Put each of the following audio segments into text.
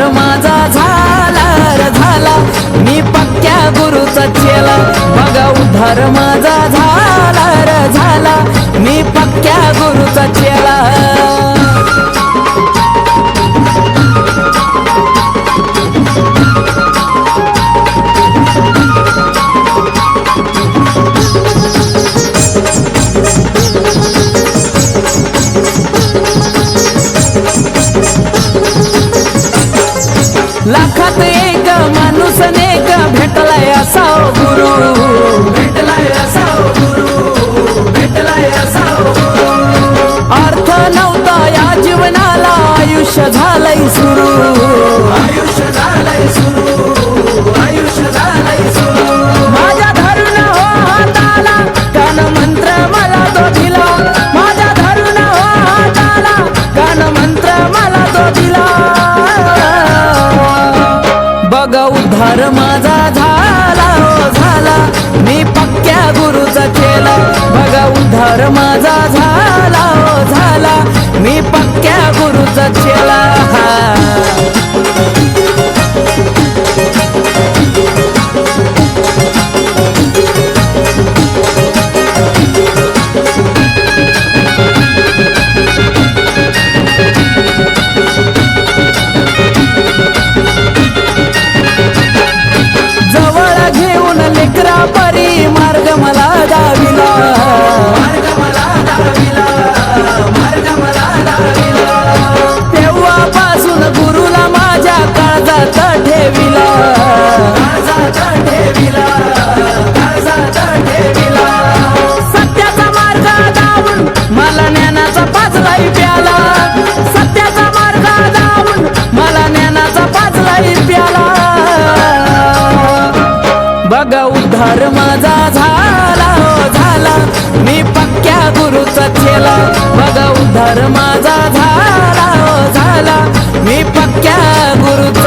तर माझा झाला झाला. मी पक्क्या गुरु चेला. बघा उद्धार माझा झाला र झाला. मी पक्क्या गुरु चेला. लाखात एक माणूस नेक भेटलाय असा गुरु. भेटलाय असा गुरु. भेटलाय असा अर्थ नव्हता या जीवनाला आयुष्य झालंय सुरू. बघ उद्धार माझा झाला हो झाला. मी पक्क्या गुरुचा केला बघा उद्धार माझा झाला हो झाला. मी पक्क्या गुरुचा चेला. बघा उद्धार माझा झाला हो झाला. मी पक्क्या गुरुचा चेला. बघा उद्धार माझा झाला हो झाला. मी पक्क्या गुरुचा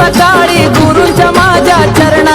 सकाळी गुरुच्या माझ्या चरणा